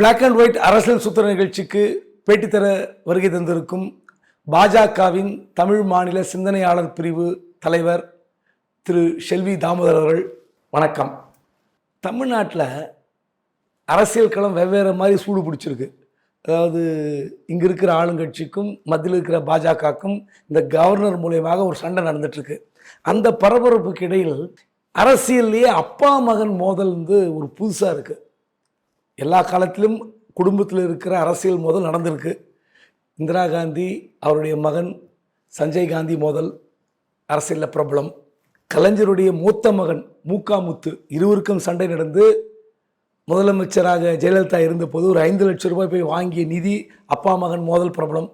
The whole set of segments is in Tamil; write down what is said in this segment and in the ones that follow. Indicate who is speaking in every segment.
Speaker 1: பிளாக் அண்ட் ஒயிட் அரசியல் சுத்திர நிகழ்ச்சிக்கு பேட்டி தர வருகை தந்திருக்கும் பாஜகவின் தமிழ் மாநில சிந்தனையாளர் பிரிவு தலைவர் திரு செல்வி தாமோதர் அவர்கள் வணக்கம். தமிழ்நாட்டில் அரசியல் களம் வெவ்வேறு மாதிரி சூடு பிடிச்சிருக்கு. அதாவது இங்கே இருக்கிற ஆளுங்கட்சிக்கும் மத்தியில் இருக்கிற பாஜகவுக்கும் இந்த கவர்னர் மூலியமாக ஒரு சண்டை நடந்துட்டுருக்கு. அந்த பரபரப்புக்கு இடையில் அரசியல்லையே அப்பா மகன் மோதல் வந்து ஒரு புதுசாக இருக்குது எல்லா காலத்திலும் குடும்பத்தில் இருக்கிற அரசியல் மோதல் நடந்திருக்கு. இந்திரா காந்தி அவருடைய மகன் சஞ்சய் காந்தி மோதல் அரசியலில் பிரபலம். கலைஞருடைய மூத்த மகன் மூக்காமுத்து இருவருக்கும் சண்டை நடந்து முதலமைச்சராக ஜெயலலிதா இருந்தபோது ஒரு ஐந்து லட்சம் ரூபாய் போய் வாங்கிய நிதி அப்பா மகன் மோதல் பிரபலம்.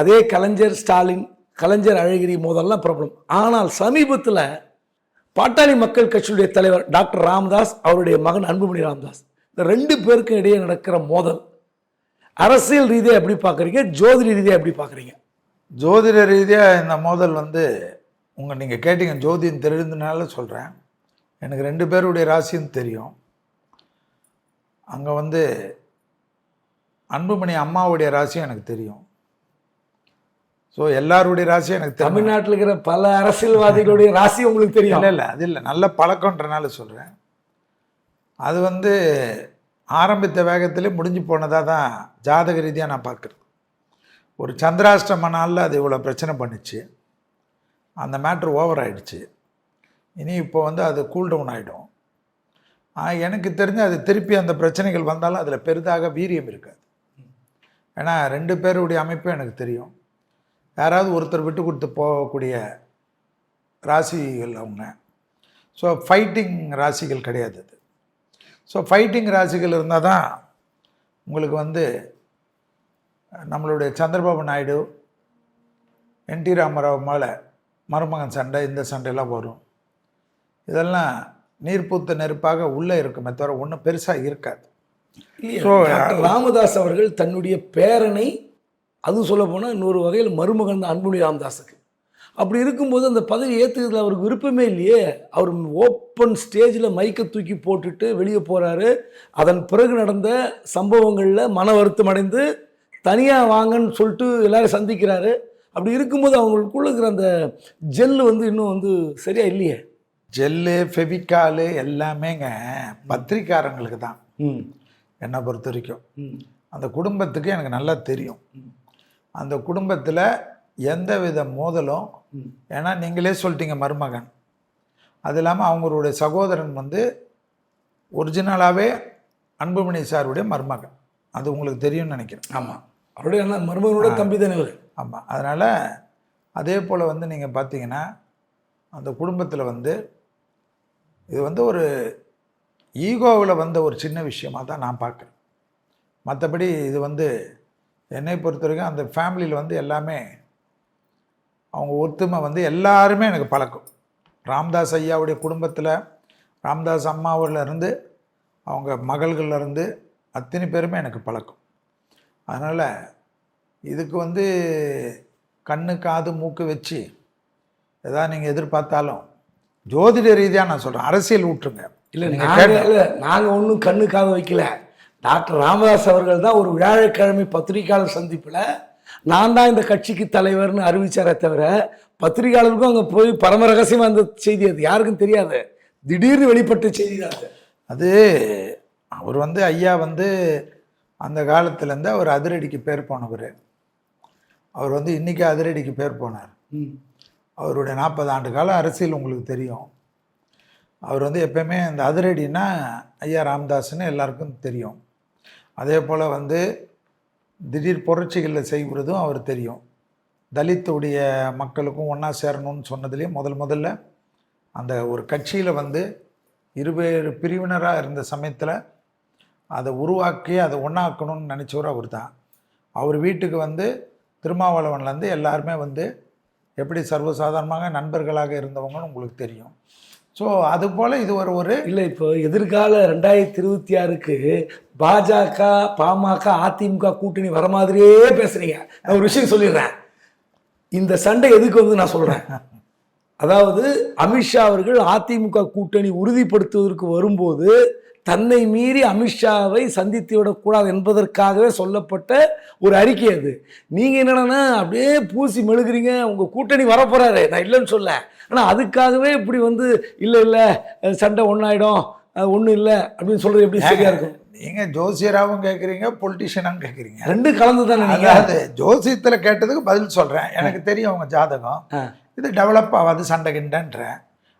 Speaker 1: அதே கலைஞர் ஸ்டாலின் கலைஞர் அழகிரி மோதல்லாம் பிரபலம். ஆனால் சமீபத்தில் பாட்டாளி மக்கள் கட்சியுடைய தலைவர் டாக்டர் ராமதாஸ் அவருடைய மகன் அன்புமணி ராமதாஸ். இந்த ரெண்டு பேருக்கும் இடையே நடக்கிற மோதல். அரசியல் ரீதியாக எப்படி பார்க்குறீங்க ஜோதிட ரீதியாக எப்படி பார்க்குறீங்க
Speaker 2: ஜோதிட ரீதியாக இந்த மோதல் வந்து உங்கள் நீங்கள் கேட்டீங்க ஜோதிடம் தெரிந்தனால சொல்கிறேன் எனக்கு ரெண்டு பேருடைய ராசியும் தெரியும். அங்கே வந்து அன்புமணி அம்மாவுடைய ராசியும் எனக்கு தெரியும். ஸோ எல்லாருடைய ராசியும் எனக்கு தெரியும்.
Speaker 1: தமிழ்நாட்டில் இருக்கிற பல அரசியல்வாதிகளுடைய ராசி உங்களுக்கு தெரியும்.
Speaker 2: இல்லை இல்லை அது இல்லை. நல்ல பழக்கன்றனால சொல்கிறேன் அது வந்து ஆரம்பித்த வேகத்திலே முடிஞ்சு போனதாக தான் ஜாதக ரீதியாக நான் பார்க்குறது. ஒரு சந்திராஷ்டம நாளில் அது இவ்வளோ பிரச்சனை பண்ணுச்சு. அந்த மேட்ரு ஓவர் ஆகிடுச்சு இனி இப்போ வந்து அது கூல்டவுன் ஆகிடும் எனக்கு தெரிஞ்சு அது திருப்பி அந்த பிரச்சனைகள் வந்தாலும் அதில் பெரிதாக வீரியம் இருக்காது. ஏன்னா ரெண்டு பேருடைய அமைப்பும் எனக்கு தெரியும். யாராவது ஒருத்தர் விட்டு கொடுத்து போகக்கூடிய ராசிகள் அவங்க. ஸோ ஃபைட்டிங் ராசிகள் கிடையாது அது. ஸோ ஃபைட்டிங் ராசிகள் இருந்தால் தான் உங்களுக்கு வந்து நம்மளுடைய சந்திரபாபு நாயுடு என் டி ராமராவ் மேலே மருமகன் சண்டை இந்த சண்டையெல்லாம் வரும். இதெல்லாம் நீர்ப்பூத்த நெருப்பாக உள்ளே இருக்குமே தவிர ஒன்றும் பெருசாக இருக்காது.
Speaker 1: டாக்டர் ராமதாஸ் அவர்கள் தன்னுடைய பேரனை அதுவும் சொல்ல போனால் இன்னொரு வகையில் மருமகன் தான் அன்புமணி ராமதாஸுக்கு. அப்படி இருக்கும்போது அந்த பதவி ஏற்றுக்கிறதுல அவருக்கு விருப்பமே இல்லையே. அவர் ஓப்பன் ஸ்டேஜில் மைக்கை தூக்கி போட்டுட்டு வெளியே போகிறாரு அதன் பிறகு நடந்த சம்பவங்களில் மன வருத்தம் அடைந்து தனியாக வாங்கன்னு சொல்லிட்டு எல்லாரும் சந்திக்கிறாரு. அப்படி இருக்கும்போது அவங்களுக்குள்ள இருக்கிற அந்த ஜெல்லு வந்து இன்னும் வந்து சரியா இல்லையே.
Speaker 2: ஜெல்லு ஃபெவிக்காலு எல்லாமேங்க பத்திரிக்காரங்களுக்கு தான். என்னை பொறுத்த வரைக்கும். அந்த குடும்பத்துக்கு எனக்கு நல்லா தெரியும். அந்த குடும்பத்தில் எந்த வித மோதலும். ஏன்னா நீங்களே சொல்லிட்டீங்க மருமகன். அது இல்லாமல் அவங்களுடைய சகோதரன் வந்து ஒரிஜினலாகவே அன்புமணி சாருடைய மருமகன். அது உங்களுக்கு தெரியும்னு நினைக்கிறேன்.
Speaker 1: ஆமாம் அவருடைய அண்ணா மருமகனோட தம்பி தானே இவர்?
Speaker 2: ஆமாம் அதனால் அதே போல் வந்து நீங்கள் பார்த்தீங்கன்னா அந்த குடும்பத்தில் வந்து இது வந்து ஒரு ஈகோவில் வந்த ஒரு சின்ன விஷயமாக தான் நான் பார்க்குறேன் மற்றபடி இது வந்து என்னை பொறுத்த வரைக்கும் அந்த ஃபேமிலியில் வந்து எல்லாமே அவங்க ஒத்துமை வந்து எல்லாருமே எனக்கு பழக்கம். ராம்தாஸ் ஐயாவுடைய குடும்பத்தில் ராம்தாஸ் அம்மாவுல இருந்து அவங்க மகள்கள்ல இருந்து அத்தனை பேருமே எனக்கு பழக்கம். அதனால் இதுக்கு வந்து கண்ணு காது மூக்கு வச்சு எதாவது நீங்கள் எதிர்பார்த்தாலும் ஜோதிட ரீதியாக நான் சொல்கிறேன் அரசியல் விட்டுருங்க
Speaker 1: இல்லை
Speaker 2: நீங்க
Speaker 1: நாங்கள் இல்லை நாங்கள் ஒன்றும் கண்ணு காது வைக்கல. டாக்டர் ராமதாஸ் அவர்கள் தான் ஒரு வியாழக்கிழமை பத்திரிகையாளர் சந்திப்பில் நான் தான் இந்த கட்சிக்கு தலைவர்னு அறிவிச்சாரே தவிர பத்திரிகையாளருக்கும் அங்கே போய் பரம ரகசியமாக அந்த செய்தி அது யாருக்கும் தெரியாது. திடீர்னு வெளிப்பட்ட செய்தி தான் அது.
Speaker 2: அவர் வந்து ஐயா வந்து அந்த காலத்துலேருந்து அவர் அதிரடிக்கு பேர் போனவர். அவர் வந்து இன்றைக்கி அதிரடிக்கு பேர் போனார். அவருடைய நாற்பது ஆண்டு கால அரசியல் உங்களுக்கு தெரியும். அவர் வந்து எப்பயுமே இந்த அதிரடினா ஐயா ராமதாஸ்னு எல்லாருக்கும் தெரியும். அதே போல் வந்து திடீர் புரட்சிகளில் செய்கிறதும் அவர் தெரியும். தலித்துடைய மக்களுக்கும் ஒன்றா சேரணும்னு சொன்னதுலேயே முதல் முதல்ல அந்த ஒரு கட்சியில் வந்து இருவேறு பிரிவினராக இருந்த சமயத்தில் அதை உருவாக்கி அதை ஒன்றாக்கணும்னு நினச்சவர் அவர் தான் அவர் வீட்டுக்கு வந்து திருமாவளவன்லேருந்து எல்லாருமே வந்து எப்படி சர்வசாதாரணமாக நண்பர்களாக இருந்தவங்கன்னு உங்களுக்கு தெரியும். ஸோ அது போல் இது ஒரு ஒரு
Speaker 1: இல்லை இப்போ எதிர்கால ரெண்டாயிரத்தி இருபத்தி ஆறுக்கு பாஜக பாமக அதிமுக கூட்டணி வர மாதிரியே பேசுறீங்க. நான் ஒரு விஷயம் சொல்லிடுறேன். இந்த சண்டை எதுக்கு வந்து நான் சொல்கிறேன் அதாவது அமித்ஷா அவர்கள் அதிமுக கூட்டணி உறுதிப்படுத்துவதற்கு வரும்போது தன்னை மீறி அமித்ஷாவை சந்தித்து விடக்கூடாது என்பதற்காகவே சொல்லப்பட்ட ஒரு அறிக்கை அது. நீங்க என்னன்னா அப்படியே பூசி மெழுகுறீங்க உங்க கூட்டணி வரப்போறாரு. நான் இல்லைன்னு சொல்ல. ஆனா அதுக்காகவே இப்படி வந்து இல்ல இல்ல சண்டை ஒன்னாயிடும் ஒன்றும் இல்லை அப்படின்னு சொல்றது எப்படி சரியா இருக்கும்?
Speaker 2: நீங்க ஜோசியராகவும் கேட்குறீங்க பொலிட்டிஷியனாகவும் கேட்குறீங்க
Speaker 1: ரெண்டு கலந்து தானே நீங்க?
Speaker 2: அதாவது ஜோசியத்துல கேட்டதுக்கு பதில் சொல்றேன். எனக்கு தெரியும் அவங்க ஜாதகம். இது டெவலப் ஆகாது சண்டை கிண்டன்றேன்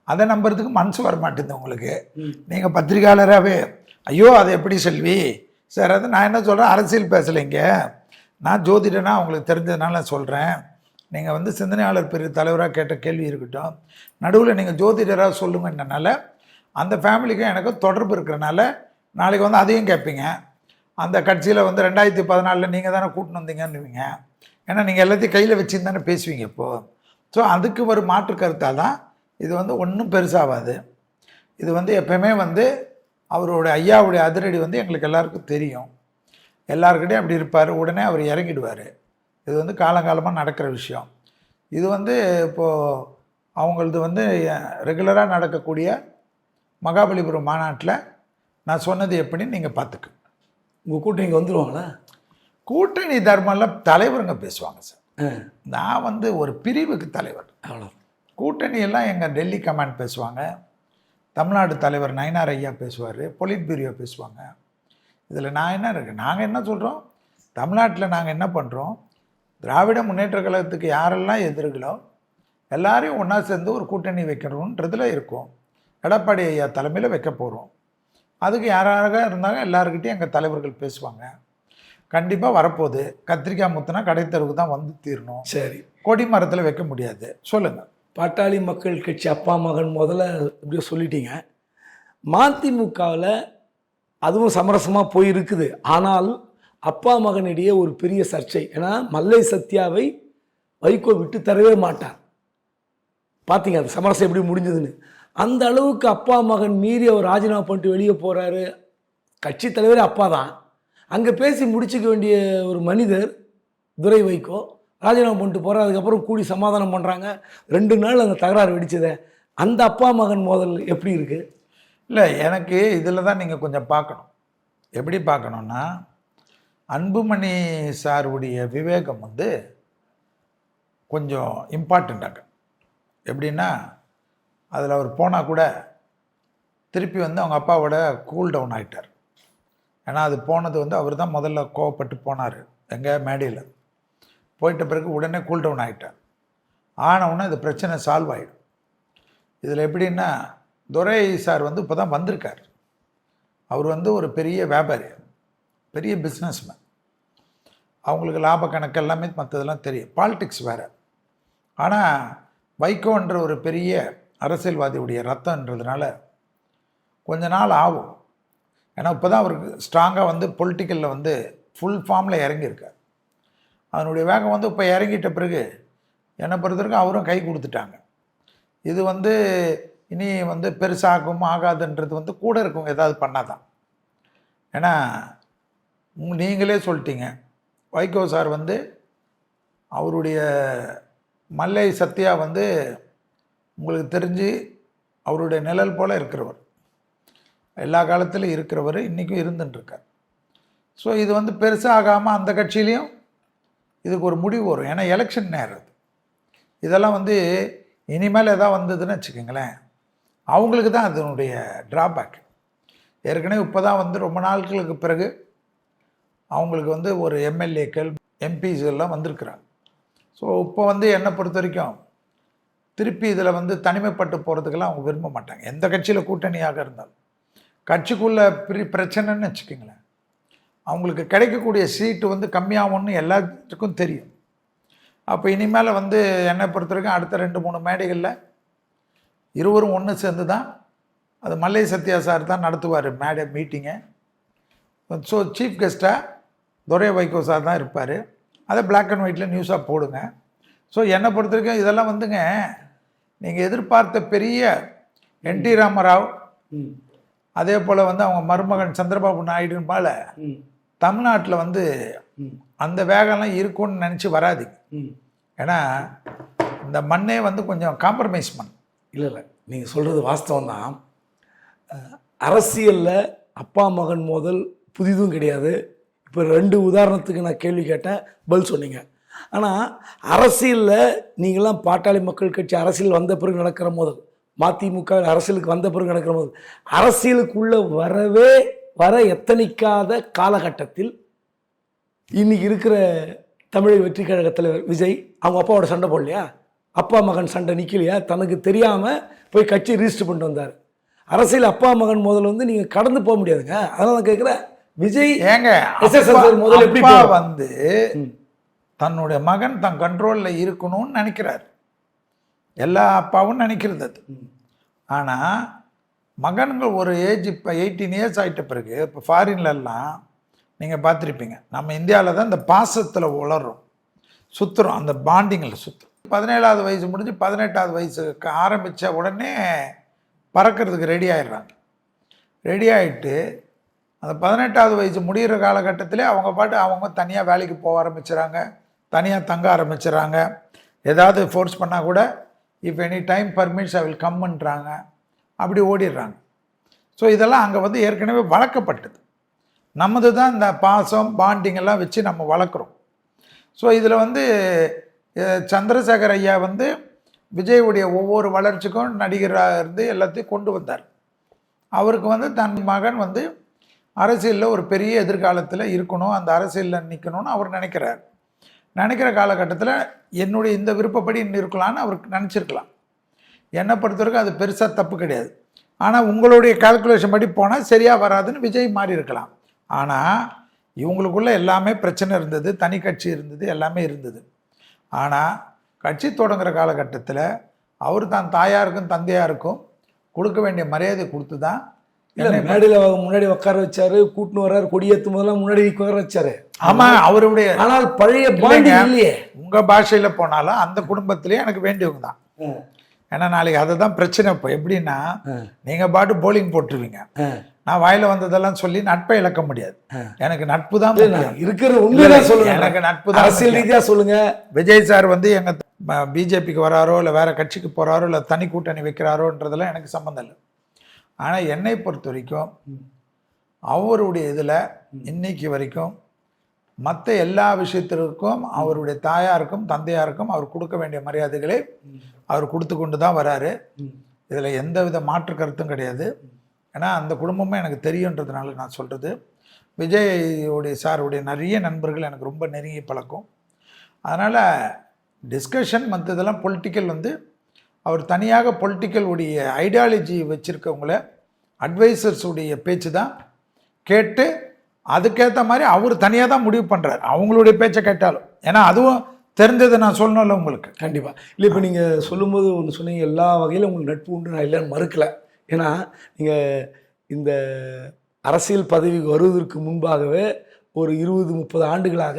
Speaker 2: அதை நம்புறதுக்கு மனசு வர மாட்டேங்குது உங்களுக்கு.
Speaker 1: ம்.
Speaker 2: நீங்க பத்திரிகையாளராகவே ஐயோ அது எப்படி செல்வி? சார் அது நான் என்ன சொல்றேன்? அரசியல் பேசலைங்க. நான் ஜோதிடனா உங்களுக்கு தெரிஞ்சதுனால சொல்றேன். நீங்க வந்து சிந்தனையாளர் பெரிய தலைவராக கேட்ட கேள்வி இருக்கட்டும். நடுவில் நீங்கள் ஜோதிடராக சொல்லுங்கன்றனால அந்த ஃபேமிலிக்கும் எனக்கும் தொடர்பு இருக்கிறனால நாளைக்கு வந்து அதையும் கேட்பீங்க. அந்த கட்சியில் வந்து ரெண்டாயிரத்தி பதினாலில் நீங்கள் தானே கூட்டின்னு வந்தீங்கன்னுவீங்க. ஏன்னா நீங்கள் எல்லாத்தையும் கையில் வச்சுன்னு தானே பேசுவீங்க இப்போது ஸோ அதுக்கு ஒரு மாற்று கருத்தாக தான் இது வந்து ஒன்றும் பெருசாகாது இது வந்து எப்பயுமே வந்து அவரோட ஐயாவுடைய அதிரடி வந்து எங்களுக்கு எல்லாருக்கும் தெரியும். எல்லாருக்கிட்டையும் அப்படி இருப்பார். உடனே அவர் இறங்கிடுவார். இது வந்து காலங்காலமாக நடக்கிற விஷயம். இது வந்து இப்போது அவங்களது வந்து ரெகுலராக நடக்கக்கூடிய மகாபலிபுரம் மாநாட்டில் நான் சொன்னது எப்படின்னு நீங்கள் பார்த்துக்கு
Speaker 1: உங்க கூட்டணிக்கு வந்துருவாங்களா?
Speaker 2: கூட்டணி தர்மம்லாம் தலைவருங்க பேசுவாங்க சார். நான் வந்து ஒரு பிரிவுக்கு தலைவர்.
Speaker 1: அவ்வளோ
Speaker 2: கூட்டணி எல்லாம் எங்கள் டெல்லி கமாண்ட் பேசுவாங்க. தமிழ்நாடு தலைவர் நயனார் ஐயா பேசுவார் பொலிட் பியூரோ பேசுவாங்க. இதில் நான் என்ன இருக்கு? நாங்கள் என்ன சொல்கிறோம் தமிழ்நாட்டில் நாங்கள் என்ன பண்ணுறோம் திராவிட முன்னேற்ற கழகத்துக்கு யாரெல்லாம் எதிர்களோ எல்லாரையும் ஒன்றா சேர்ந்து ஒரு கூட்டணி வைக்கணுன்றதுல இருக்கும். எடப்பாடி ஐயா தலைமையில் வைக்க போகிறோம் அதுக்கு யாராக இருந்தாங்க? எல்லாருக்கிட்டையும் எங்கள் தலைவர்கள் பேசுவாங்க. கண்டிப்பாக வரப்போகுது. கத்திரிக்காய் முத்துனா கடைத்தெருவுக்கு தான் வந்து தீரணும்.
Speaker 1: சரி.
Speaker 2: கொடி மரத்தில் வைக்க முடியாது. சொல்லுங்கள்
Speaker 1: பாட்டாளி மக்கள் கட்சி அப்பா மகன் முதல்ல இப்படியோ சொல்லிட்டீங்க. மதிமுகவில் அதுவும் சமரசமாக போயிருக்குது. ஆனால் அப்பா மகனிடையே ஒரு பெரிய சர்ச்சை. ஏன்னா மல்லை சத்யாவை வைகோ விட்டு தரவே மாட்டார். பார்த்தீங்க அது சமரசம் எப்படி முடிஞ்சதுன்னு. அந்த அளவுக்கு அப்பா மகன் மீறி அவர் ராஜினாமா பண்ணிட்டு வெளியே போகிறாரு கட்சி தலைவரே அப்பா தான். அங்கே பேசி முடிச்சுக்க வேண்டிய ஒரு மனிதர் துரை வைகோ. ராஜினாமா பண்ணிட்டு போகிற அதுக்கப்புறம் கூடி சமாதானம் பண்ணுறாங்க ரெண்டு நாள் அந்த தகராறு வெடிச்சதே. அந்த அப்பா மகன் மோதல் எப்படி இருக்குது
Speaker 2: இல்லை எனக்கு இதில் தான் நீங்கள் கொஞ்சம் பார்க்கணும். எப்படி பார்க்கணுன்னா அன்புமணி சாருடைய விவேகம் வந்து கொஞ்சம் இம்பார்ட்டண்ட்டாக எப்படின்னா அதில் அவர் போனால் கூட திருப்பி வந்து அவங்க அப்பாவோட கூல் டவுன் ஆகிட்டார் ஏன்னா அது போனது வந்து அவர் தான் முதல்ல கோவப்பட்டு போனார். எங்கே மேடையில். போயிட்ட பிறகு உடனே கூல்டவுன் ஆகிட்டேன் ஆகிட்டார் ஆனவுடனே இந்த பிரச்சனை சால்வ் ஆகிடும் இதில் எப்படின்னா துரை சார் வந்து இப்போ தான் வந்திருக்கார். அவர் வந்து ஒரு பெரிய வியாபாரி பெரிய பிஸ்னஸ்மேன் அவங்களுக்கு லாப கணக்கு எல்லாமே மற்றதெல்லாம் தெரியும். பாலிடிக்ஸ் வேறு. ஆனால் வைகோன்ற ஒரு பெரிய அரசியல்வாதியுடைய ரத்தம்ன்றதுனால கொஞ்ச நாள் ஆகும். ஏன்னா இப்போ தான் அவருக்கு ஸ்ட்ராங்காக வந்து பொலிட்டிக்கலில் வந்து ஃபுல் ஃபார்மில் இறங்கியிருக்கார். அதனுடைய வேகம் வந்து இப்போ இறங்கிட்ட பிறகு என்னை பொறுத்தவரைக்கும் அவரும் கை கொடுத்துட்டாங்க. இது வந்து இனி வந்து பெருசாகும் ஆகாதுன்றது வந்து கூட இருக்கவங்க ஏதாவது பண்ணாதான். ஏன்னா நீங்களே சொல்லிட்டீங்க. வைகோ சார் வந்து அவருடைய மல்லை சத்யா வந்து உங்களுக்கு தெரிஞ்சு அவருடைய நிழல் போல் இருக்கிறவர். எல்லா காலத்திலும் இருக்கிறவர் இன்றைக்கும் இருந்துட்டுருக்கார் ஸோ இது வந்து பெருசாகாமல் அந்த கட்சியிலையும் இதுக்கு ஒரு முடிவு வரும். ஏன்னா எலெக்ஷன் நேரம் இதெல்லாம் வந்து இனிமேல் எதாவது வந்ததுன்னு வச்சுக்கோங்களேன் அவங்களுக்கு தான் அதனுடைய ட்ராபேக் ஏற்கனவே இப்போ தான் வந்து ரொம்ப நாட்களுக்கு பிறகு அவங்களுக்கு வந்து ஒரு எம்எல்ஏக்கள் எம்பிஸ் எல்லாம் வந்திருக்கிறாங்க. ஸோ இப்போ வந்து என்னை பொறுத்த வரைக்கும் திருப்பி இதில் வந்து தனிமைப்பட்டு போகிறதுக்கெல்லாம் அவங்க விரும்ப மாட்டாங்க. எந்த கட்சியில் கூட்டணியாக இருந்தாலும். கட்சிக்குள்ளே பிரி பிரச்சனைன்னு வச்சுக்கோங்களேன். அவங்களுக்கு கிடைக்கக்கூடிய சீட்டு வந்து கம்மியாகும்னு எல்லாத்துக்கும் தெரியும். அப்போ இனிமேல் வந்து என்னை பொறுத்த வரைக்கும் அடுத்த ரெண்டு மூணு மேடைகளில் இருவரும் ஒன்று சேர்ந்து தான் அது மல்லை சத்யா சார் தான் நடத்துவார் மேடை மீட்டிங்கை ஸோ சீஃப் கெஸ்ட்டாக துரை வைகோ சார் தான் இருப்பார். அதை Black அண்ட் ஒயிட்டில் நியூஸாக போடுங்க. ஸோ என்னை பொறுத்த வரைக்கும் இதெல்லாம் வந்துங்க நீங்கள் எதிர்பார்த்த பெரிய என் டி ராமராவ் அதே போல் வந்து அவங்க மருமகன் சந்திரபாபு நாயுடுன்னு போல தமிழ்நாட்டில் வந்து அந்த வேகம்லாம் இருக்கும்னு நினச்சி வராதீங்க
Speaker 1: ம்.
Speaker 2: ஏன்னா இந்த மண்ணே வந்து கொஞ்சம் காம்ப்ரமைஸ் மண்.
Speaker 1: இல்லை இல்லை. நீங்கள் சொல்கிறது வாஸ்தவம் தான். அரசியலில் அப்பா மகன் மோதல் புதிதும் கிடையாது. இப்போ ரெண்டு உதாரணத்துக்கு நான் கேள்வி கேட்டேன் பதில் சொன்னீங்க. ஆனால் அரசியலில் நீங்களாம் பாட்டாளி மக்கள் கட்சி அரசியல் வந்த பிறகு நடக்கிற மோதல். மதிமுக அரசியலுக்கு வந்த பிறகு நடக்கிற மோதல். அரசியலுக்குள்ளே வரவே வர எத்தனிக்காத காலகட்டத்தில் இன்னைக்கு இருக்கிற தமிழக வெற்றி கழக தலைவர் விஜய் அவங்க அப்பாவோட சண்டை போடலையா? அப்பா மகன் சண்டை நிற்கலையா தனக்கு தெரியாமல் போய் கட்சி ரிஜிஸ்டர் பண்ணிட்டு வந்தார். அரசியல் அப்பா மகன் முதல்ல வந்து நீங்கள் கடந்து போக முடியாதுங்க. அதனால நான் கேட்குறேன் விஜய்
Speaker 2: ஏங்க
Speaker 1: முதல்ல எப்படி?
Speaker 2: வந்து தன்னுடைய மகன் தன் கண்ட்ரோலில் இருக்கணும்னு நினைக்கிறார். எல்லா அப்பாவும் நினைக்கிறது அது. ஆனால் மகன்கள் ஒரு ஏஜ் இப்போ எயிட்டீன் இயர்ஸ் ஆகிட்ட பிறகு இப்போ ஃபாரின்லலாம் நீங்கள் பார்த்துருப்பீங்க. நம்ம இந்தியாவில் தான் இந்த பாசத்தில் உளறோம். சுற்றுறோம் அந்த பாண்டிங்கில் சுற்றுறோம் பதினேழாவது வயசு முடிஞ்சு பதினெட்டாவது வயசுக்கு ஆரம்பித்த உடனே பறக்கிறதுக்கு ரெடி ஆயிடுறாங்க. ரெடி ஆகிட்டு அந்த பதினெட்டாவது வயசு முடிகிற காலகட்டத்திலே அவங்க பாட்டு அவங்க தனியாக வேலைக்கு போக ஆரம்பிச்சிடுறாங்க தனியாக தங்க ஆரம்பிச்சிடறாங்க ஏதாவது ஃபோர்ஸ் பண்ணால் கூட if any time permits I will கம்முன்றாங்க அப்படி ஓடிடுறாங்க. ஸோ இதெல்லாம் அங்கே வந்து ஏற்கனவே வளர்க்கப்பட்டது. நமது தான் இந்த பாசம் பாண்டிங் எல்லாம் வச்சு நம்ம வளர்க்குறோம். ஸோ இதில் வந்து சந்திரசேகர் ஐயா வந்து விஜயுடைய ஒவ்வொரு வளர்ச்சிக்கும் நடிகராக இருந்து எல்லாத்தையும் கொண்டு வந்தார். அவருக்கு வந்து தன் மகன் வந்து அரசியலில் ஒரு பெரிய எதிர்காலத்தில் இருக்கணும் அந்த அரசியலில் நிற்கணும்னு அவர் நினைக்கிறார். நினைக்கிற காலகட்டத்தில் என்னுடைய இந்த விருப்பப்படி இன்னும் இருக்கலாம்னு அவருக்கு நினச்சிருக்கலாம். என்னை பொறுத்தவரைக்கும் அது பெருசாக தப்பு கிடையாது. ஆனால் உங்களுடைய கால்குலேஷன் படி போனால் சரியாக வராதுன்னு விஜய் மாறி இருக்கலாம். ஆனால் இவங்களுக்குள்ள எல்லாமே பிரச்சனை இருந்தது தனி கட்சி இருந்தது எல்லாமே இருந்தது. ஆனால் கட்சி தொடங்குற காலகட்டத்தில் அவர் தான் தாயாருக்கும் தந்தையாருக்கும் கொடுக்க வேண்டிய மரியாதை கொடுத்து தான்
Speaker 1: இல்லை மேடையில் முன்னாடி உட்கார வச்சாரு கூட்டின்னு வர்றாரு கொடியேற்றும் போதெல்லாம் முன்னாடி உட்கார வச்சாரு.
Speaker 2: ஆமாம் அவருடைய
Speaker 1: ஆனால் பழைய இல்லையே.
Speaker 2: உங்கள் பாஷையில் போனாலும் அந்த குடும்பத்திலேயே எனக்கு வேண்டியவங்க தான். ஏன்னா நாளைக்கு அதுதான் பிரச்சனை. இப்போ எப்படின்னா நீங்கள் பாட்டு போலிங் போட்டுருவீங்க. நான் வாயில வந்ததெல்லாம் சொல்லி நட்பை இழக்க முடியாது. எனக்கு நட்பு தான்.
Speaker 1: இருக்கிற உண்மைதான் சொல்லுங்க.
Speaker 2: எனக்கு நட்பு தான்
Speaker 1: அரசியல் ரீதியா சொல்லுங்க.
Speaker 2: விஜய் சார் வந்து எங்க பிஜேபிக்கு வராரோ இல்லை வேற கட்சிக்கு போறாரோ இல்லை தனி கூட்டணி வைக்கிறாரோன்றதெல்லாம் எனக்கு சம்மந்தம் இல்லை. ஆனால் என்னை பொறுத்த வரைக்கும் அவருடைய இதில் இன்னைக்கு வரைக்கும் மற்ற எல்லா விஷயத்திற்கும் அவருடைய தாயாருக்கும் தந்தையாருக்கும் அவர் கொடுக்க வேண்டிய மரியாதைகளை அவர் கொடுத்து கொண்டு தான் வராரு. இதில் எந்த வித மாற்று கருத்தும் கிடையாது. ஏன்னா அந்த குடும்பமும் எனக்கு தெரியுன்றதுனால நான் சொல்கிறது விஜயோடைய சாருடைய நிறைய நண்பர்கள் எனக்கு ரொம்ப நெருங்கி பழக்கம். அதனால் டிஸ்கஷன் மற்றதெல்லாம் பொலிட்டிக்கல் வந்து அவர் தனியாக பொலிட்டிக்கல் உடைய ஐடியாலஜி வச்சுருக்கவங்கள அட்வைசர்ஸுடைய பேச்சு தான் கேட்டு அதுக்கேற்ற மாதிரி அவர் தனியாக தான் முடிவு பண்ணுறாரு அவங்களுடைய பேச்சை கேட்டாலும். ஏன்னா அதுவும் தெரிஞ்சதை நான் சொல்லணும்ல உங்களுக்கு.
Speaker 1: கண்டிப்பாக இல்லை இப்போ நீங்கள் சொல்லும்போது ஒன்று சொன்னீங்க எல்லா வகையிலும் உங்களுக்கு நட்பு உண்டு. நான் இல்லைன்னு மறுக்கல. ஏன்னா நீங்கள் இந்த அரசியல் பதவிக்கு வருவதற்கு முன்பாகவே ஒரு இருபது முப்பது ஆண்டுகளாக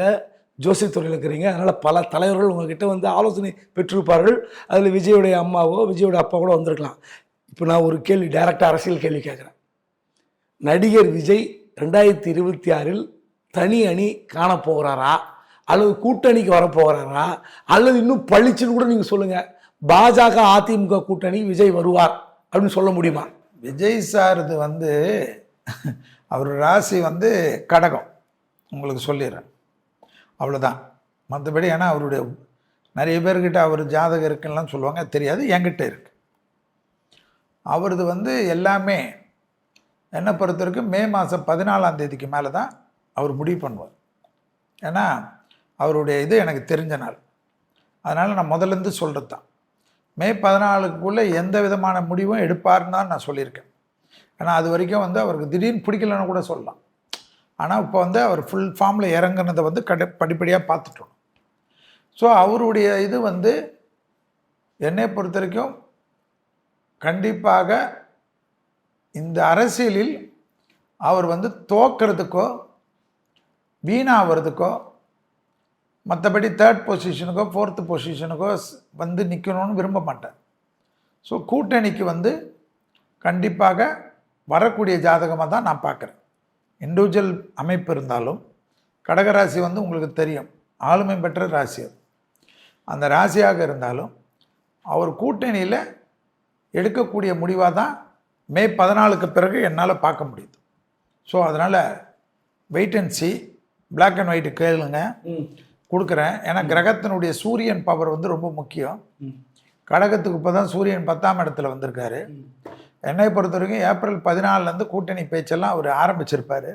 Speaker 1: ஜோசியத் துறையில் இருக்கிறீங்க. அதனால் பல தலைவர்கள் உங்ககிட்ட வந்து ஆலோசனை பெற்றிருப்பார்கள். அதில் விஜயோடைய அம்மாவோ விஜயோடைய அப்பா கூட வந்திருக்கலாம். இப்போ நான் ஒரு கேள்வி டைரெக்டாக அரசியல் கேள்வி கேட்குறேன் நடிகர் விஜய் ரெண்டாயிரத்தி இருபத்தி ஆறில் தனி அணி காணப்போகிறாரா? அல்லது கூட்டணிக்கு வரப்போகிறாரா? அல்லது இன்னும் பளிச்சுன்னு கூட நீங்கள் சொல்லுங்கள் பாஜக அதிமுக கூட்டணி விஜய் வருவார் அப்படின்னு சொல்ல முடியுமா?
Speaker 2: விஜய் சார் இது வந்து அவர் ராசி வந்து கடகம். உங்களுக்கு சொல்லிடுறேன். அவ்வளோதான் மற்றபடி ஏன்னா அவருடைய நிறைய பேர்கிட்ட அவர் ஜாதகம் இருக்குன்னெலாம் சொல்லுவாங்க. தெரியாது. என்கிட்ட இருக்கு. அவரது வந்து எல்லாமே என்னை பொறுத்த வரைக்கும் மே மாதம் பதினாலாம் தேதிக்கு மேலே தான் அவர் முடிவு பண்ணுவார். ஏன்னா அவருடைய இது எனக்கு தெரிஞ்ச நாள். அதனால் நான் முதல்ல இருந்து சொல்கிறது தான். மே பதினாலுக்குள்ளே எந்த விதமான முடிவும் எடுப்பார்னு தான் நான் சொல்லியிருக்கேன். ஏன்னா அது வரைக்கும் வந்து அவருக்கு திடீர்னு பிடிக்கலன்னு கூட சொல்லலாம். ஆனால் இப்போ வந்து அவர் ஃபுல் ஃபார்மில் இறங்குனதை வந்து கடை படிப்படியாக பார்த்துட்டோம். ஸோ அவருடைய இது வந்து என்னை பொறுத்த வரைக்கும் கண்டிப்பாக இந்த அரசியலில் அவர் வந்து தோக்கிறதுக்கோ வீணாகிறதுக்கோ மற்றபடி தேர்ட் பொசிஷனுக்கோ ஃபோர்த்து பொசிஷனுக்கோ வந்து நிற்கணும்னு விரும்ப மாட்டார். ஸோ கூட்டணிக்கு வந்து கண்டிப்பாக வரக்கூடிய ஜாதகமாக தான் நான் பார்க்குறேன் இண்டிவிஜுவல் அமைப்பு இருந்தாலும் கடகராசி வந்து உங்களுக்கு தெரியும். ஆளுமை பெற்ற ராசி அது. அந்த ராசியாக இருந்தாலும் அவர் கூட்டணியில் எடுக்கக்கூடிய முடிவாக தான் மே பதினாலுக்கு பிறகு என்னால் பார்க்க முடியுது. ஸோ அதனால் wait and see Black and white கேளுங்க. கொடுக்குறேன். ஏன்னா கிரகத்தினுடைய சூரியன் பவர் வந்து ரொம்ப முக்கியம். கடகத்துக்கு இப்போ தான் சூரியன் பத்தாம் இடத்துல வந்திருக்காரு. என்னை பொறுத்த வரைக்கும் ஏப்ரல் பதினாலிருந்து கூட்டணி பேச்செல்லாம் அவர் ஆரம்பிச்சிருப்பாரு.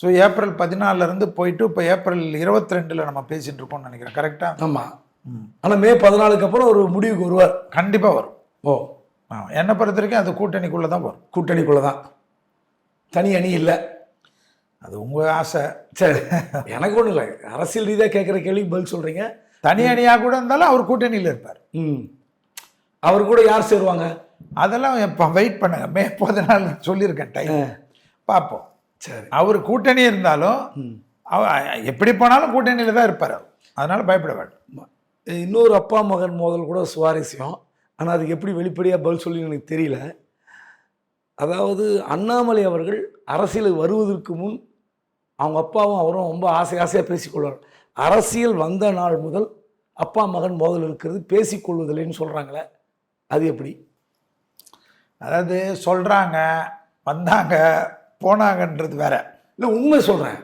Speaker 2: ஸோ ஏப்ரல் பதினாலிருந்து போயிட்டு இப்போ ஏப்ரல் இருபத்தி ரெண்டில் நம்ம பேசிட்டு இருக்கோம்னு நினைக்கிறேன். கரெக்டாக
Speaker 1: ஆமாம் ஆனால் மே. பதினாலுக்கு அப்புறம் ஒரு முடிவுக்கு வருவார்.
Speaker 2: கண்டிப்பாக வரும்.
Speaker 1: ஓ.
Speaker 2: என்னை பொறுத்த வரைக்கும் அது கூட்டணிக்குள்ளே தான் வரும்.
Speaker 1: கூட்டணிக்குள்ள தான். தனி அணி இல்லை.
Speaker 2: அது உங்கள் ஆசை.
Speaker 1: சரி எனக்கு ஒன்றும் இல்லை. அரசியல் ரீதியாக கேட்குற கேள்விக்கு பதில் சொல்கிறீங்க
Speaker 2: தனி அணியாக கூட இருந்தாலும் அவர் கூட்டணியில் இருப்பார்.
Speaker 1: ம். அவர் கூட யார் சேருவாங்க?
Speaker 2: அதெல்லாம் இப்போ வெயிட் பண்ணுங்க. மே பதினாலு சொல்லியிருக்கேன் டைம் பார்ப்போம்.
Speaker 1: சரி.
Speaker 2: அவர் கூட்டணி இருந்தாலும் அவ எப்படி போனாலும் கூட்டணியில் தான் இருப்பார் அதனால் பயப்பட வேண்டாம்.
Speaker 1: இன்னொரு அப்பா மகன் மோதல் கூட சுவாரஸ்யம். ஆனால் அதுக்கு எப்படி வெளிப்படையாக பதில் சொல்லி எனக்கு தெரியல. அதாவது அண்ணாமலை அவர்கள் அரசியலுக்கு வருவதற்கு முன் அவங்க அப்பாவும் அவரும் ரொம்ப ஆசை ஆசையாக பேசிக்கொள்வார். அரசியல் வந்த நாள் முதல் அப்பா மகன் மோதல் இருக்கிறது பேசிக்கொள்வதில்லைன்னு சொல்கிறாங்களே அது எப்படி?
Speaker 2: அதாவது சொல்கிறாங்க வந்தாங்க போனாங்கன்றது வேற.
Speaker 1: இல்லை உண்மை சொல்கிறேன்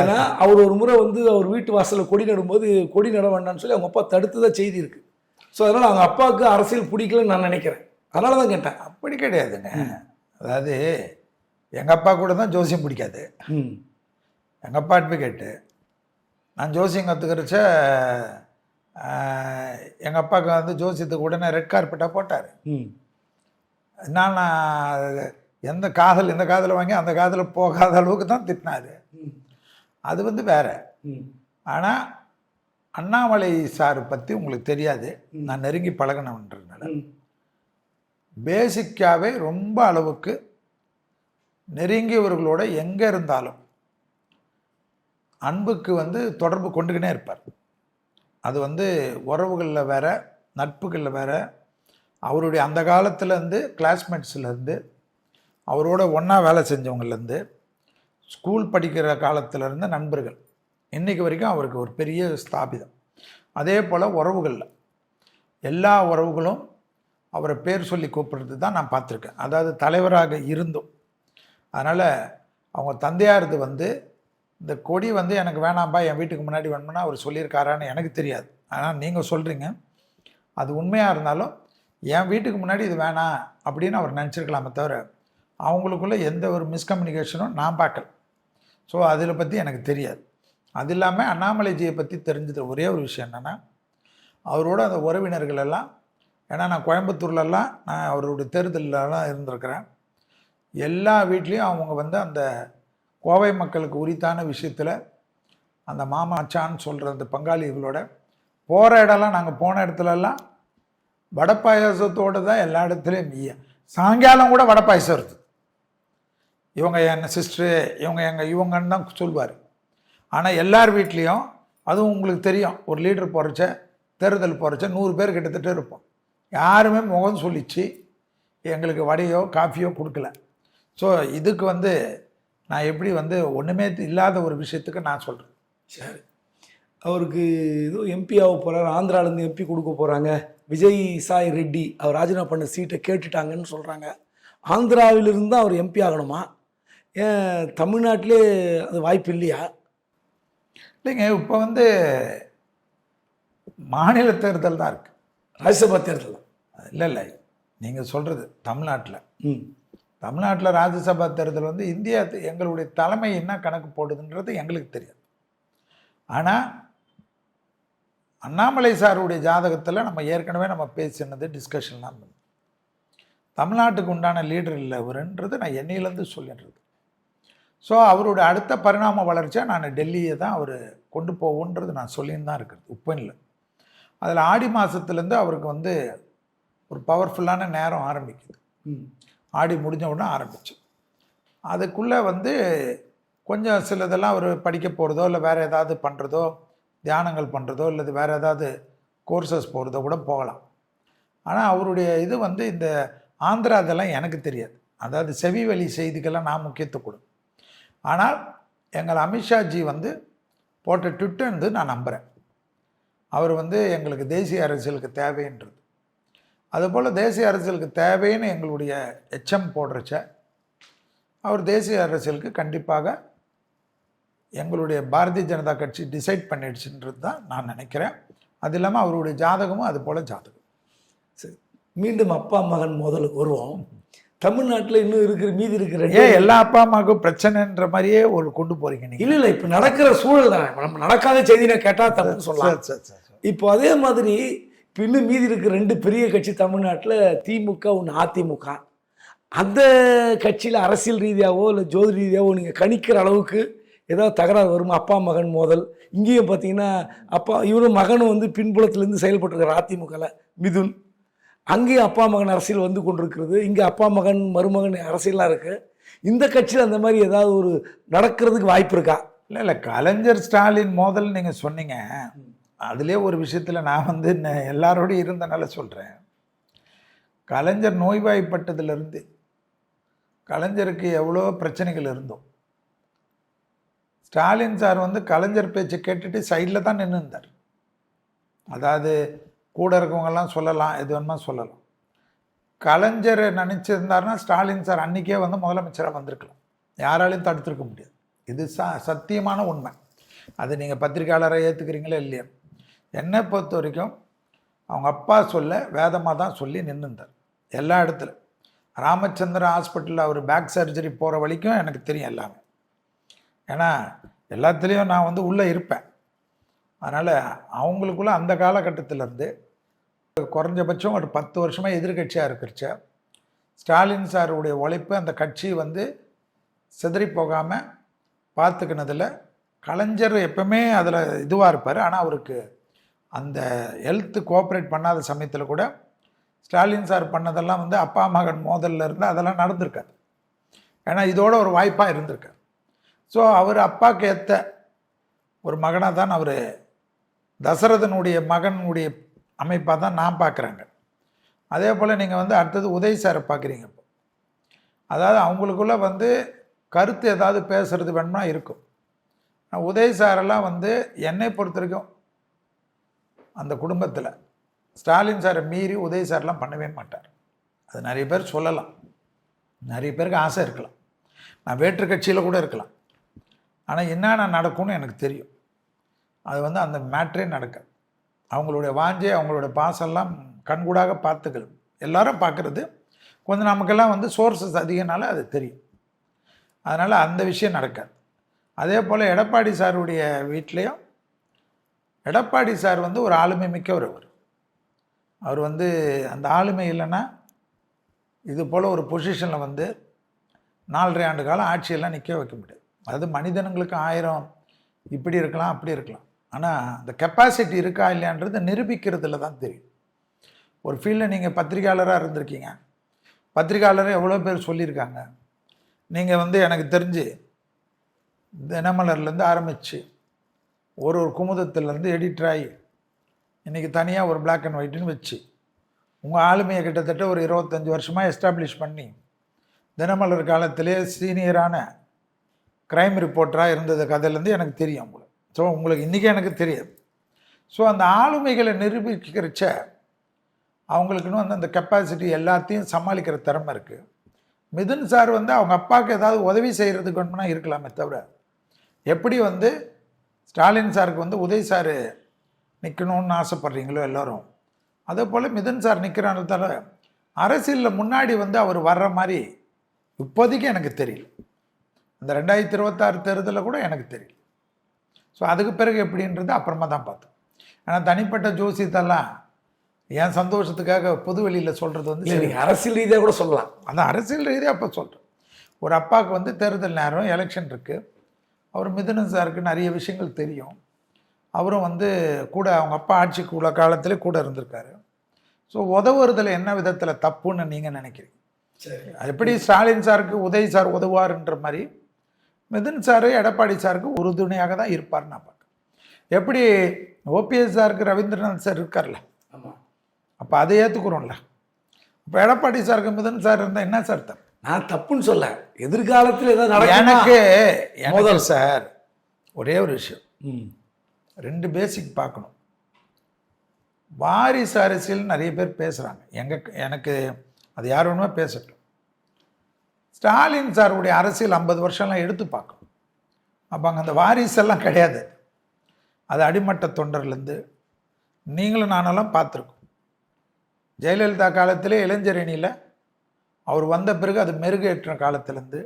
Speaker 1: ஏன்னா அவர் ஒரு முறை வந்து அவர் வீட்டு வாசலில் கொடி நடும்போது கொடி நட வேண்டாம்னு சொல்லி அவங்க அப்பா தடுத்ததா செய்தி இருக்கு. ஸோ அதனால் அவங்க அப்பாவுக்கு அரசியல் பிடிக்கலன்னு நான் நினைக்கிறேன். அதனால தான் கேட்டேன்.
Speaker 2: அப்படி கிடையாதுங்க. அதாவது எங்கள் அப்பா கூட தான் ஜோசியம் பிடிக்காது.
Speaker 1: ம்.
Speaker 2: எங்கள் அப்பா அட்வொகேட்டு நான் ஜோசியம் கற்றுக்கிறச்ச எங்கள் அப்பாவுக்கு வந்து ஜோசியத்துக்கு உடனே ரெட் கார்பெட்டாக போட்டார்.
Speaker 1: ம்.
Speaker 2: நான் எந்த காதல் இந்த காதில் வாங்கி அந்த காதில் போகாத அளவுக்கு தான் திட்டினாரு. அது வந்து வேற.
Speaker 1: ம்.
Speaker 2: ஆனால் அண்ணாமலை சார் பற்றி உங்களுக்கு தெரியாது. நான் நெருங்கி பழகினவன்றதுனால. பேசிக்காகவே ரொம்ப அளவுக்கு நெருங்கியவர்களோட எங்கே இருந்தாலும் அன்புக்கு வந்து தொடர்பு கொண்டுக்கினே இருப்பார். அது வந்து உறவுகளில் வேற நட்புகளில் வேற. அவருடைய அந்த காலத்துலேருந்து கிளாஸ்மேட்ஸ்லேருந்து அவரோட ஒன்றா வேலை செஞ்சவங்கலேருந்து ஸ்கூல் படிக்கிற காலத்திலேருந்து நண்பர்கள். இன்றைக்கு வரைக்கும் அவருக்கு ஒரு பெரிய ஸ்தாபிதம். அதே போல் உறவுகளில். எல்லா உறவுகளும் அவரை பேர் சொல்லி கூப்பிடுறது தான் நான் பார்த்துருக்கேன். அதாவது தலைவராக இருந்தும். அதனால் அவங்க தந்தையாரது வந்து இந்த கொடி வந்து எனக்கு வேணாம்பா என் வீட்டுக்கு முன்னாடி வேணும்னா அவர் சொல்லியிருக்காரான்னு எனக்கு தெரியாது. ஆனால் நீங்கள் சொல்கிறீங்க அது உண்மையாக இருந்தாலும் என் வீட்டுக்கு முன்னாடி இது வேணாம் அப்படின்னு அவர் நினச்சிருக்கலாமே தவிர அவங்களுக்குள்ளே எந்த ஒரு மிஸ்கம்யூனிகேஷனும் நான் பார்க்கல. ஸோ அதில் பற்றி எனக்கு தெரியாது. அது இல்லாமல் அண்ணாமலைஜியை பற்றி தெரிஞ்சது ஒரே ஒரு விஷயம் என்னென்னா அவரோட அந்த உறவினர்கள் எல்லாம் ஏன்னா நான் கோயம்புத்தூர்லலாம் நான் அவருடைய தேர்தலெலாம் இருந்திருக்கிறேன். எல்லா வீட்லேயும் அவங்க வந்து அந்த கோவை மக்களுக்கு உரித்தான விஷயத்தில் அந்த மாமா அச்சான்னு சொல்கிற அந்த பங்காளிகளோட போகிற இடம்லாம் நாங்கள் போன இடத்துலலாம் வடை பாயாசத்தோடு தான் எல்லா இடத்துலையும் ஈய- சாயங்காலம் கூட வடை பாயசம் இருக்குது இவங்க என் சிஸ்டரு இவங்க எங்கள் இவங்கன்னு தான் சொல்லுவார் ஆனால் எல்லார் வீட்லேயும் அதுவும் உங்களுக்கு தெரியும். ஒரு லீடர் போகிறச்ச தேர்தல் போகிறச்ச நூறு பேர் கிட்டத்தட்ட இருப்போம். யாருமே முகம் சொல்லிச்சு எங்களுக்கு வடையோ காஃபியோ கொடுக்கல. ஸோ இதுக்கு வந்து நான் எப்படி வந்து ஒன்றுமே இல்லாத ஒரு விஷயத்துக்கு நான் சொல்கிறேன்
Speaker 1: சரி. அவருக்கு ஏதோ எம்பி ஆக போகிறார் ஆந்திராலேருந்து எம்பி கொடுக்க போகிறாங்க விஜய் சாய் ரெட்டி அவர் ராஜினாமா பண்ண சீட்டை கேட்டுட்டாங்கன்னு சொல்கிறாங்க ஆந்திராவிலிருந்து தான் அவர் எம்பி ஆகணுமா? ஏன் தமிழ்நாட்டிலே அது வாய்ப்பு இல்லையா?
Speaker 2: இல்லைங்க இப்போ வந்து மாநில தேர்தல் தான் இருக்குது
Speaker 1: ராஜ்யசபா தேர்தல்
Speaker 2: இல்லை இல்லை. நீங்கள் சொல்கிறது தமிழ்நாட்டில்.
Speaker 1: ம்.
Speaker 2: தமிழ்நாட்டில் ராஜ்யசபா தேர்தல் வந்து இந்தியா எங்களுடைய தலைமை என்ன கணக்கு போடுதுன்றது எங்களுக்கு தெரியாது. ஆனால் அண்ணாமலை சாருடைய ஜாதகத்தில் நம்ம ஏற்கனவே நம்ம பேசினது டிஸ்கஷன்லாம் தமிழ்நாட்டுக்கு உண்டான லீடர் இல்லை இவருன்றது நான் என்னையிலேருந்து சொல்லிடுறது. ஸோ அவருடைய அடுத்த பரிணாம வளர்ச்சியாக நான் டெல்லியை தான் அவர் கொண்டு போவோன்றது நான் சொல்லின்னு தான் இருக்கிறது இப்போ இல்லை அதில் ஆடி மாதத்துலேருந்து அவருக்கு வந்து ஒரு பவர்ஃபுல்லான நேரம் ஆரம்பிக்குது. ஆடி முடிஞ்ச உடனே ஆரம்பிச்சு. அதுக்குள்ளே வந்து கொஞ்சம் சிலதெல்லாம் அவர் படிக்க போகிறதோ இல்லை வேறு ஏதாவது பண்ணுறதோ தியானங்கள் பண்ணுறதோ இல்லை வேறு ஏதாவது கோர்சஸ் போகிறதோ கூட போகலாம். ஆனால் அவருடைய இது வந்து இந்த ஆந்திரா இதெல்லாம் எனக்கு தெரியாது. அதாவது செவி வழி செய்திக்கெல்லாம் நான் முக்கியத்துவம் கொடு ஆனால் எங்கள் அமித்ஷாஜி வந்து போட்ட ட்விட்டர் வந்து நான் நம்புகிறேன் அவர் வந்து எங்களுக்கு தேசிய அரசியலுக்கு தேவைன்றது. அதுபோல் தேசிய அரசியலுக்கு தேவைன்னு எங்களுடைய எச்சம் போடுறச்ச அவர் தேசிய அரசியலுக்கு கண்டிப்பாக எங்களுடைய பாரதிய ஜனதா கட்சி டிசைட் பண்ணிடுச்சுன்றது தான் நான் நினைக்கிறேன். அது இல்லாமல் அவருடைய ஜாதகமும் அது போல் ஜாதகம்.
Speaker 1: சரி மீண்டும் அப்பா மகன் முதலுக்கு வருவோம். தமிழ்நாட்டில் இன்னும் இருக்கிற மீதி இருக்கிற
Speaker 2: ஏன் எல்லா அப்பா அம்மாவுக்கும் பிரச்சனைன்ற மாதிரியே ஒரு கொண்டு போறீங்க நீங்க?
Speaker 1: இல்ல இல்ல இப்ப நடக்கிற சூழல் தானே. நம்ம நடக்காத செய்தினை கேட்டா தப்புன்னு சொல்லலாம். இப்போ அதே மாதிரி இப்போ இன்னும் மீதி இருக்கிற ரெண்டு பெரிய கட்சி தமிழ்நாட்டில் திமுக ஒன்று அதிமுக. அந்த கட்சியில் அரசியல் ரீதியாவோ இல்லை ஜோதி ரீதியாவோ நீங்கள் கணிக்கிற அளவுக்கு ஏதாவது தகராறு வருமா? அப்பா மகன் மோதல். இங்கேயும் பார்த்தீங்கன்னா அப்பா இவரும் மகனும் வந்து பின்புலத்திலேருந்து செயல்பட்டுருக்கார் அதிமுகவில் மிதுன். அங்கேயும் அப்பா மகன் அரசியல் வந்து கொண்டிருக்கிறது இங்கே அப்பா மகன் மருமகன் அரசியலாக இருக்குது இந்த கட்சியில் அந்த மாதிரி ஏதாவது ஒரு நடக்கிறதுக்கு வாய்ப்பு இருக்கா?
Speaker 2: இல்லை இல்லை கலைஞர் ஸ்டாலின் மோதல் நீங்கள் சொன்னீங்க. அதுலேயே ஒரு விஷயத்தில் நான் வந்து என்ன எல்லாரோடையும் இருந்தனால சொல்கிறேன் கலைஞர் நோய்வாய்ப்பட்டதுலேருந்து கலைஞருக்கு எவ்வளோ பிரச்சனைகள் இருந்தோம் ஸ்டாலின் சார் வந்து கலைஞர் பேச்சை கேட்டுட்டு சைடில் தான் நின்று இருந்தார் அதாவது கூட இருக்கவங்கெல்லாம் சொல்லலாம் எது வேணுமா சொல்லலாம். கலைஞர் நினச்சிருந்தாருன்னா ஸ்டாலின் சார் அன்றைக்கே வந்து முதலமைச்சராக வந்திருக்கலாம். யாராலையும் தடுத்திருக்க முடியாது. இது ச சத்தியமான உண்மை. அது நீங்கள் பத்திரிக்கையாளரை ஏற்றுக்கிறீங்களா இல்லையா? என்னை பொறுத்த வரைக்கும் அவங்க அப்பா சொல்ல வேதமாக தான் சொல்லி நின்றுந்தார் எல்லா இடத்துல. ராமச்சந்திரன் ஹாஸ்பிட்டலில் அவர் பேக் சர்ஜரி போகிற வரைக்கும் எனக்கு தெரியும் எல்லாமே. ஏன்னா எல்லாத்துலேயும் நான் வந்து உள்ளே இருப்பேன். அதனால் அவங்களுக்குள்ள அந்த காலகட்டத்திலேருந்து குறைஞ்சபட்சம் ஒரு பத்து வருஷமாக எதிர்கட்சியாக இருக்கிறச்ச ஸ்டாலின் சாருடைய உழைப்பு அந்த கட்சி வந்து சிதறி போகாமல் பார்த்துக்கினதில் கலைஞர் எப்பவுமே அதில் இதுவாக இருப்பார். ஆனால் அவருக்கு அந்த ஹெல்த்து கோஆப்ரேட் பண்ணாத சமயத்தில் கூட ஸ்டாலின் சார் பண்ணதெல்லாம் வந்து அப்பா மகன் மோதல்ல இருந்து அதெல்லாம் நடந்திருக்காது. ஏன்னா இதோட ஒரு வாய்ப்பாக இருந்திருக்காரு ஸோ அவர் அப்பாவுக்கு ஏற்ற ஒரு மகனாக தான் அவர். தசரதனுடைய மகனுடைய அமைப்பாக தான் நான் பார்க்குறாங்க. அதே போல் நீங்கள் வந்து அடுத்தது உதய் சாரை பார்க்குறீங்க இப்போ. அதாவது அவங்களுக்குள்ளே வந்து கருத்து ஏதாவது பேசுகிறது வேணும்னா இருக்கும். ஆனா உதய் சாரெல்லாம் வந்து என்னை பொறுத்த வரைக்கும் அந்த குடும்பத்தில் ஸ்டாலின் சாரை மீறி உதய் சார்லாம் பண்ணவே மாட்டார். அது நிறைய பேர் சொல்லலாம். நிறைய பேருக்கு ஆசை இருக்கலாம். நான் வேற்று கட்சியில் கூட இருக்கலாம். ஆனால் என்னென்ன நடக்கும்னு எனக்கு தெரியும். அது வந்து அந்த மேட்ரே நடக்காது. அவங்களுடைய வாஞ்சை அவங்களோட பாசெல்லாம் கண்கூடாக பார்த்துக்கள் எல்லாரும் பார்க்குறது. கொஞ்சம் நமக்கெல்லாம் வந்து சோர்ஸஸ் அதிகனால அது தெரியும். அதனால் அந்த விஷயம் நடக்காது. அதே போல் எடப்பாடி சாருடைய வீட்லேயும் எடப்பாடி சார் வந்து ஒரு ஆளுமை மிக்கவர் அவர். அவர் வந்து அந்த ஆளுமை இல்லைன்னா இது போல் ஒரு பொசிஷனில் வந்து நாலரை ஆண்டு காலம் ஆட்சியெல்லாம் நிற்க வைக்க முடியாது. அது மனிதனுங்களுக்கு ஆயிரம் இப்படி இருக்கலாம் அப்படி இருக்கலாம். ஆனால் அந்த கெப்பாசிட்டி இருக்கா இல்லையான்றது நிரூபிக்கிறதுல தான் தெரியும். ஒரு ஃபீல்டில் நீங்கள் பத்திரிக்கையாளராக இருந்திருக்கீங்க. பத்திரிக்கையாளர் எவ்வளோ பேர் சொல்லியிருக்காங்க. நீங்கள் வந்து எனக்கு தெரிஞ்சு தினமலர்லேருந்து ஆரம்பித்து ஒரு ஒரு குமுதத்துலேருந்து எடிட்டர் ஆகி இன்றைக்கி தனியாக ஒரு பிளாக் அண்ட் ஒயிட்னு வச்சு உங்கள் ஆளுமையை கிட்டத்தட்ட ஒரு இருபத்தஞ்சி வருஷமாக எஸ்டாப்ளிஷ் பண்ணி தினமலர் காலத்திலே சீனியரான க்ரைம் ரிப்போர்ட்டராக இருந்தது கதையிலேருந்து எனக்கு தெரியும் உங்களுக்கு. ஸோ உங்களுக்கு இன்றைக்கி எனக்கு தெரியாது. ஸோ அந்த ஆளுமைகளை நிரூபிக்கிறச்ச அவங்களுக்குன்னு வந்து அந்த கெப்பாசிட்டி எல்லாத்தையும் சமாளிக்கிற திறமை இருக்குது மிதுன் சார் வந்து அவங்க அப்பாவுக்கு ஏதாவது உதவி செய்கிறதுக்கு வேணும்னா இருக்கலாமே தவிர எப்படி வந்து ஸ்டாலின் சாருக்கு வந்து உதய் சார் நிற்கணும்னு ஆசைப்பட்றீங்களோ எல்லோரும் அதே போல் மிதுன் சார் நிற்கிறான்றதால அரசியலில் முன்னாடி வந்து அவர் வர்ற மாதிரி இப்போதைக்கு எனக்கு தெரியல. அந்த ரெண்டாயிரத்தி இருபத்தாறு தேர்தலில் கூட எனக்கு தெரியல. ஸோ அதுக்கு பிறகு எப்படின்றது அப்புறமா தான் பார்த்தோம். ஆனால் தனிப்பட்ட ஜோசியத்தெல்லாம் என் சந்தோஷத்துக்காக பொது வெளியில் சொல்கிறது வந்து சரி.
Speaker 1: அரசியல் ரீதியாக கூட சொல்லலாம்.
Speaker 2: அந்த அரசியல் ரீதியாக அப்போ சொல்கிறேன் ஒரு அப்பாவுக்கு வந்து தேர்தல் நேரம் எலெக்ஷன் இருக்குது அவர் மிதுனன் சாருக்கு நிறைய விஷயங்கள் தெரியும். அவரும் வந்து கூட அவங்க அப்பா ஆட்சிக்கு உள்ள காலத்திலே கூட இருந்திருக்காரு. ஸோ உதவுறதுல என்ன விதத்தில் தப்புன்னு நீங்கள் நினைக்கிறீங்க?
Speaker 1: சரி.
Speaker 2: எப்படி ஸ்டாலின் சாருக்கு உதய் சார் உதவுவார்ன்ற மாதிரி மிதுன் சார் எடப்பாடி சாருக்கு உறுதுணையாக தான் இருப்பார் நான் பார்க்குறேன். எப்படி ஓபிஎஸ் சாருக்கு ரவீந்திரநாத் சார் இருக்கார்ல?
Speaker 1: ஆமாம்
Speaker 2: அப்போ அதை ஏற்றுக்குறோம்ல இப்போ எடப்பாடி சாருக்கு மிதுன் சார் இருந்தால் என்ன சார் தப்பு?
Speaker 1: நான் தப்புன்னு சொல்ல. எதிர்காலத்தில் ஏதாவது நடக்குமா?
Speaker 2: எனக்கு முதல். சார் ஒரே ஒரு விஷயம். ரெண்டு பேசிக் பார்க்கணும். வாரிசு அரசியல் நிறைய பேர் பேசுகிறாங்க எங்க எனக்கு அது யார் வேணுமோ பேசட்டும். ஸ்டாலின் சாருடைய அரசியல் ஐம்பது வருஷம்லாம் எடுத்து பார்க்கணும். அப்போ அங்கே அந்த வாரிசெல்லாம் கிடையாது. அது அடிமட்ட தொண்டர்லேருந்து நீங்களும் நானெல்லாம் பார்த்துருக்கோம். ஜெயலலிதா காலத்திலே இளைஞரணியில் அவர் வந்த பிறகு அது மெருகேற்ற காலத்திலேருந்து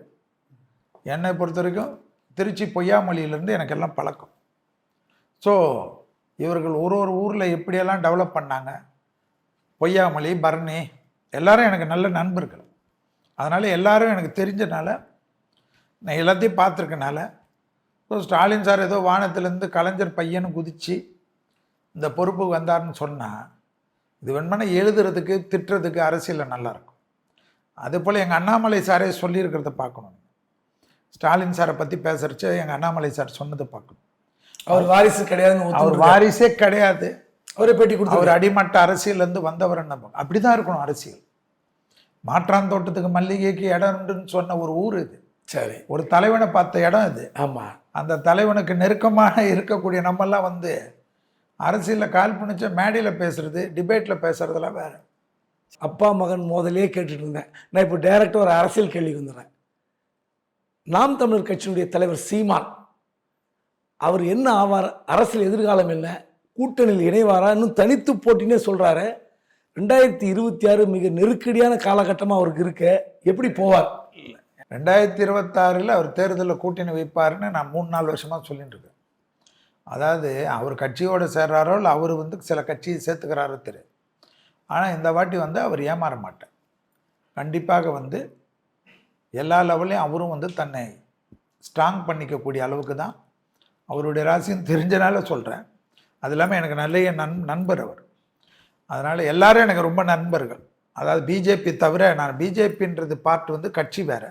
Speaker 2: என்னை பொறுத்த வரைக்கும் திருச்சி பொய்யாமொழியிலேருந்து எனக்கு எல்லாம் பழக்கம். ஸோ இவர்கள் ஒரு ஒரு ஊரில் எப்படியெல்லாம் டெவலப் பண்ணாங்க? பொய்யாமொழி பரணி எல்லாரும் எனக்கு நல்ல நண்பர்கள். அதனால் எல்லாரும் எனக்கு தெரிஞ்சனால நான் எல்லாத்தையும் பார்த்துருக்கனால ஸோ ஸ்டாலின் சார் ஏதோ வானத்திலேருந்து கலைஞர் பையனும் குதித்து இந்த பொறுப்புக்கு வந்தார்னு சொன்னால் இது வேணுமானா எழுதுறதுக்கு திட்டுறதுக்கு அரசியலில் நல்லாயிருக்கும் அதே போல் எங்கள் அண்ணாமலை சாரே சொல்லியிருக்கிறத பார்க்கணும். ஸ்டாலின் சாரை பற்றி பேசுகிறச்ச எங்கள் அண்ணாமலை சார் சொன்னதை பார்க்கணும்.
Speaker 1: அவர் வாரிசு கிடையாதுன்னு
Speaker 2: அவர். வாரிசே கிடையாது.
Speaker 1: அவரே பேட்டி கொடுத்தாரு
Speaker 2: அவர் அடிமட்ட அரசியல்லேருந்து வந்தவர் நம்ம அப்படி தான் இருக்கணும் அரசியல். மாற்றாந்தோட்டத்துக்கு மல்லிகைக்கு இடம் உண்டுன்னு சொன்ன ஒரு ஊர் இது.
Speaker 1: சரி.
Speaker 2: ஒரு தலைவனை பார்த்த இடம் இது.
Speaker 1: ஆமா.
Speaker 2: அந்த தலைவனுக்கு நெருக்கமாக இருக்கக்கூடிய நம்மெல்லாம் வந்து அரசியலில் கால் பண்ணிச்ச மேடையில் பேசுறது டிபேட்டில் பேசுறதெல்லாம் வேற.
Speaker 1: அப்பா மகன் மோதலே கேட்டுட்டு இருந்தேன். நான் இப்போ டைரக்டாக ஒரு அரசியல் கேள்வி வந்துடுறேன். நாம் தமிழர் கட்சியினுடைய தலைவர் சீமான் அவர் என்ன ஆவார்? அரசியல் எதிர்காலம் என்ன? கூட்டணியில் இணைவாரா? இன்னும் தனித்து போட்டினே சொல்றாரு. ரெண்டாயிரத்தி இருபத்தி ஆறு மிக நெருக்கடியான காலகட்டமாக அவருக்கு இருக்க எப்படி போவார்?
Speaker 2: ரெண்டாயிரத்தி இருபத்தாறில் அவர் தேர்தலில் கூட்டணி வைப்பாருன்னு நான் மூணு நாலு வருஷமாக சொல்லிட்டு இருக்கேன். அதாவது அவர் கட்சியோடு சேர்றாரோ இல்லை அவர் வந்து சில கட்சியை சேர்த்துக்கிறாரோ தெரியும் ஆனால் இந்த வாட்டி வந்து அவர் ஏமாற மாட்டார். கண்டிப்பாக வந்து எல்லா லெவல்லையும் அவரும் வந்து தன்னை ஸ்ட்ராங் பண்ணிக்கக்கூடிய அளவுக்கு தான் அவருடைய ராசியும் தெரிஞ்சனால சொல்கிறேன் அது இல்லாமல் எனக்கு நல்ல நண் நண்பர் அவர். அதனால் எல்லாரும் எனக்கு ரொம்ப நண்பர்கள். அதாவது பிஜேபி தவிர நான் பிஜேபின்றது பார்ட் வந்து கட்சி வேறு.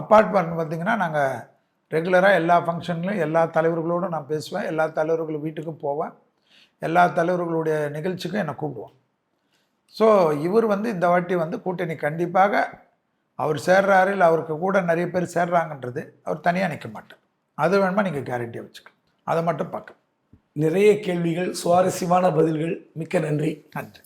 Speaker 2: அப்பார்ட்மெண்ட் பார்த்திங்கன்னா நாங்கள் ரெகுலராக எல்லா ஃபங்க்ஷன்லையும் எல்லா தலைவர்களோடும் நான் பேசுவேன். எல்லா தலைவர்கள் வீட்டுக்கும் போவேன். எல்லா தலைவர்களுடைய நிகழ்ச்சிக்கும் என்னை கூப்பிடுவோம் ஸோ இவர் வந்து இந்த வாட்டி வந்து கூட்டணி கண்டிப்பாக அவர் சேர்றாரு இல்லை அவருக்கு கூட நிறைய பேர் சேர்றாங்கன்றது அவர் தனியாக நிற்க மாட்டார். அது வேணுமா நீங்கள் கேரண்டியாக வச்சுக்கலாம். அதை மட்டும் பார்க்க
Speaker 1: நிறைய கேள்விகள் சுவாரஸ்யமான பதில்கள். மிக்க நன்றி.
Speaker 2: நன்றி.